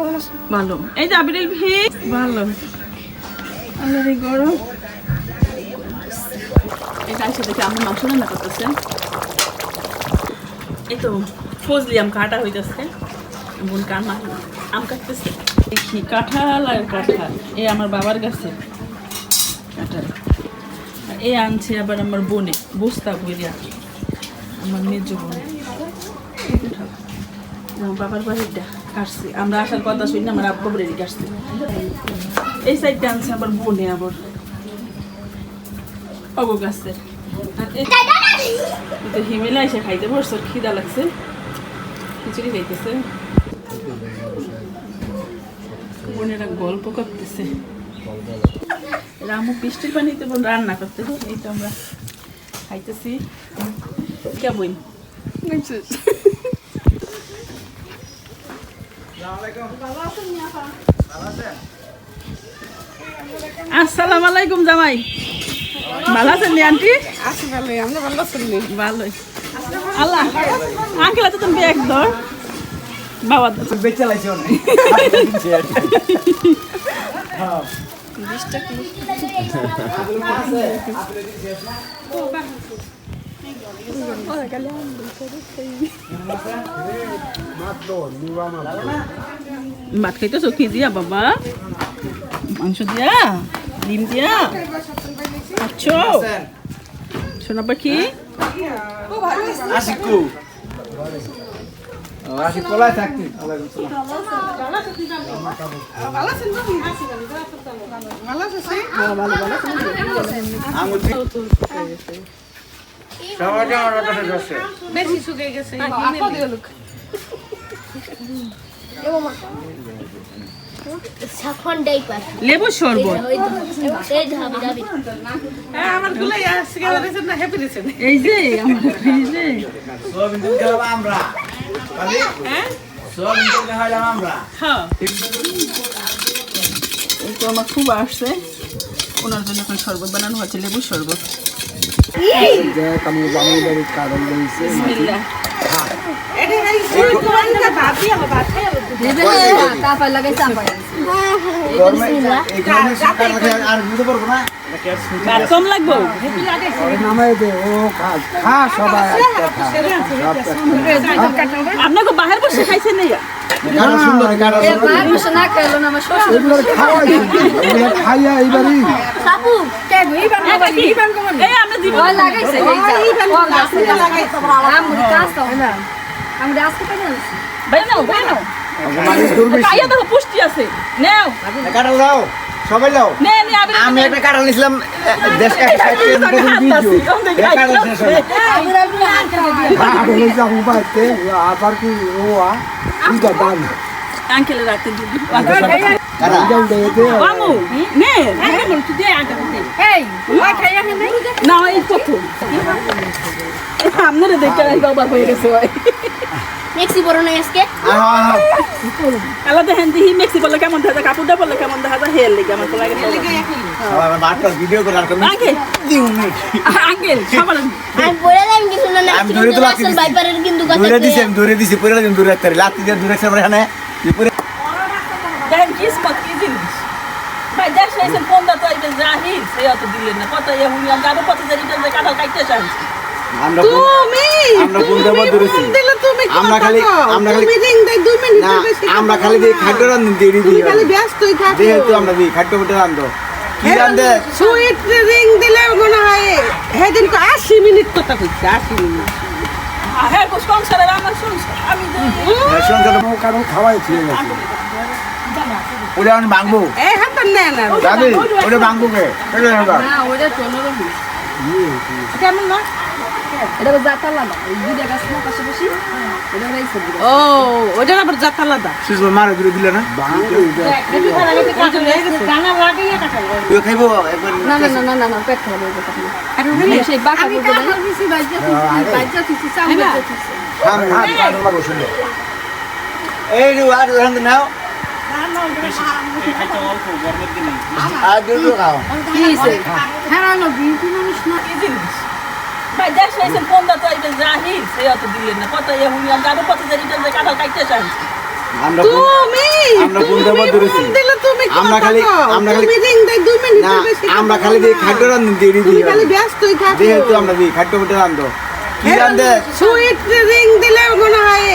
কেমন ভালো। এই যে আবিরেল ভি ভালো। আল্লাহ এই গরম। এই কাছে দেখে আমি মাংস রান্না করতেছে। এই তো ফজলি আম কাটা হইতেছে। বোন কান আম কাটতেছে। দেখি কাঁঠাল আর কাঁঠাল। এই আমার বাবার কাছে কাঁঠাল। আনছে আবার আমার বোনে বস্তা বইয়া আমার মেজ বোনে। বাবার বাড়িটা কাটছে। আমরা আসার কথা শুনি না আমার আব্বা বাড়ি কাটছে এই সাইডটা আনছে আবার বোনে আবার। অগো গাছের। হিমেলা এসে খাইতে বসছে খিদা লাগছে। খিচুড়ি খাইতেছে। বোনেরা গল্প করতেছে। রামু বৃষ্টির পানিতে বোন রান্না করতেছে এই তো আমরা খাইতেছি। কে বই আসসালামু আলাইকুম। জামাই। ভালো আছেন আন্টি? আছি ভালোই আমরা ভালো আছেন ভালোই। আল্লাহ আঙ্কেল আছে তুমি এক ধর। বাবা। বেচে লাইছে অনেক। ভাত খাইতেছো? কি দিয়া বাবা? মাংস দিয়া? ডিম দিয়া? আচ্ছা শোনা পাখি আশিকু আশিক কোলায় থাকতি? ভালো ভালো আমার কাছে যাচ্ছে। বেশি শুকিয়ে গেছে। সাখন ডাইপার লেবু শরবত। এই হ্যাঁ, আমার গুলাই আজকে দিয়েছেন না হ্যাপি দিয়েছেন এই যে আমার এই যে। সোয়াবিন তেল খাওয়াবো আমরা। খালি? হ্যাঁ? হ্যাঁ। আমার খুব আসছে। ওনার জন্য এখন শরবত বানানো হচ্ছে লেবু শরবত। আপনাকে বাহির বসে খাইছেন না? গাড়া সুন্দর গাড়া সুন্দর। সাপু এই ভাই নাও ভাই নাও। খাইয়া দেখো পুষ্টি আছে। নেও। কাটাল দাও সবাই দাও। নে নে আবির আমি কাটাল নিছিলাম দেশ কাটে খাইতে প্রথম ভিডিও কাটাল শেষ হয় আঙ্কেলের রাতে দিবি কারা মামু নে আঙ্কেল তুই দে আঙ্কেল না এই প্রথম আপনারা দেখে এই বাবা হয়ে গেছে ভাই মেক্সি বড় নাই আজকে আলাদা হ্যান্দি মেক্সি বললে কেমন দেখা যায় কাপড়টা বললে কেমন দেখা যায় হেয়ার লেগে আমার তো লাগে ভিডিও করে আর কম আঙ্কেল দিউ মিনিট আঙ্কেল সবার আমি বলে দিলাম কিছু না আমি ধরে তো আসল দিছি। বাইপারের কিন্তু দূরে দিছি আমি দূরে দিছি পরে দিন দূরে রাখতে লাত্তি দিয়ে দূরে রাখতে এখানে পরে দেখেন কিসমত কি জিনিস? ভাই দেখ সেই ফোন দা তো এটা জাহির সে অত দিলেন না। কত ইয়ে কত কাটা কাটতে আমরা তুমি আমরা কোন দেবো দূরেছি দিলে তুমি কি আমরা খালি? আমরা খালি তুমি দেই দুই মিনিট বেশি আমরা খালি খাদ্য রান্ধন দিয়ে দিই তুমি খালি ব্যস্তই থাকো। যেহেতু আমরা দিই খাদ্য ফুটে রান্ধো কি সুইট রিং দিলে মনে হয় সেদিন তো আশি মিনিট কথা কইছে আশি মিনিট। হ্যাঁ আমার সংসার আমি যে ওটা কারণ খাওয়াই ছিল আমি ভাঙবো এই হাতে নেন না কে নেবা কেমন না ও ওটা আবার জাত আলাদা। শিশু মারে দূরে দিলে না? এই রে আর রান্ধ নাও। আর দুটো খাও। ভাই সে অত দিলেন না কত ইয়ে কত জানি কাটতে চান আমরা তুমি আমরা কোন দেবো তুমি ধরেছি? তুমি আমরা খালি-। আমরা খালি- বেশি আমরা খালি দিয়ে না। খাদ্য রান্ধি দিয়ে তুমি খালি ব্যস্তই থাকো যেহেতু আমরা দিই খাদ্য মিটে রান্ধো কি রান্ধে সুইট রিং দিলে মনে হয়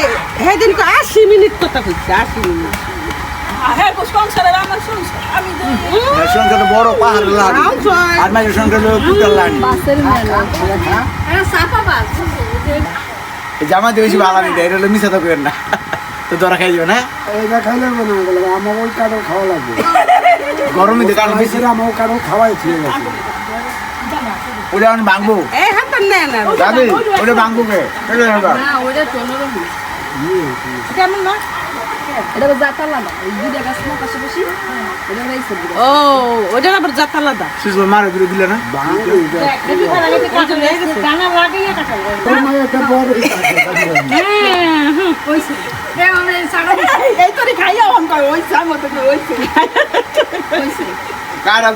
মিনিট কথা কইছে আশি মিনিট সংসার তো সংসার বড় পাহাড় লাড়ি। আর মাঝে সংসার কুটার বাস। জামা দিয়ে বেশি ভালো নিতে এটা মিশা তো না। তো ধরা খাই যাবে না? এইটা খাইলে হবে না আমার ওই কারও খাওয়া লাগবে। গরমে তো কারণ বেশি। আমার কারও খাওয়াই ছিল ওটা আমি ভাঙবো। যাবি ওটা ভাঙবো কে? কেমন না আবার জাত আলাদা? দিলে না?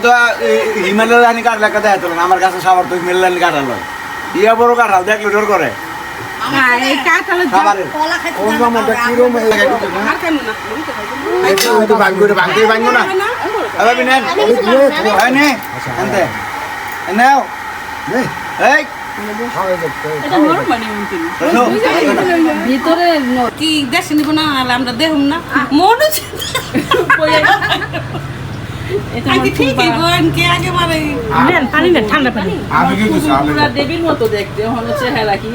তো হিমালয় কাটলে না আমার কাছে সবার তো হিমালয় কাটাল ইয়া বড় কাটাল দেখলে ডর করে। শোনো কি দেশে নিব না আমরা দেহুম না। মনে হচ্ছে এটা আগে ঠিকই গোয়েন কে আগে মারে নেন পানি নেন ঠান্ডা পানি। দেবীর মতো দেখতে হলো চেহারা কি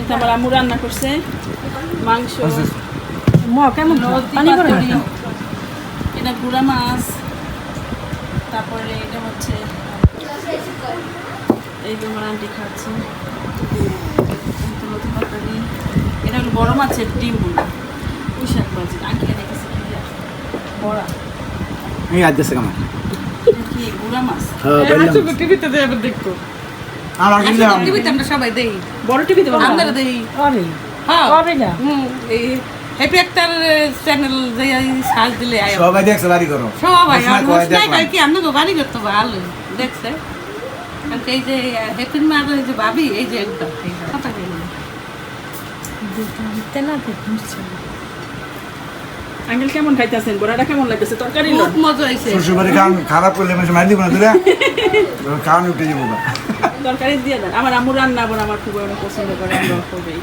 এটা আমার আম্মু রান্না করছে। মাংস ম কেমন? নদী এটা গুড়া মাছ তারপরে এটা হচ্ছে এই যে আমার আন্টি খাচ্ছে। এটা হলো বড় মাছের ডিম পুঁই শাক ভাজি আগে এই আজ দেশে কামা এটা কি গুড়া মাছ? হ্যাঁ টিভিতে দেবে আমার কিনলে টিভিতে আমরা সবাই দেই। বড় টিভিতে আমরা দেই। হ্যাঁ। হুম, এই হ্যাপি একটা চ্যানেল সার্চ দিলে আয়। সবাই দেখছে বাড়ি করো। সবাই আর দেখলাম। কয় কি আপনাকে বাড়ি করতে ভালো দেখছে। কারণ এই যে হ্যাপির মা এই যে ভাবি এই যে কই আঙ্কেল কেমন খাইতেছেন? বড়াটা কেমন লাগতেছে? তরকারি খুব মজা হয়েছে। শ্বশুর বাড়ি খাওয়ান খারাপ করলে মানুষ মারি দিব না তুলে খাওয়ান উঠে যাব তরকারি দিয়ে দেন। আমার আম্মু রান্না বড় আমার খুব অনেক পছন্দ করে আমরা করবেই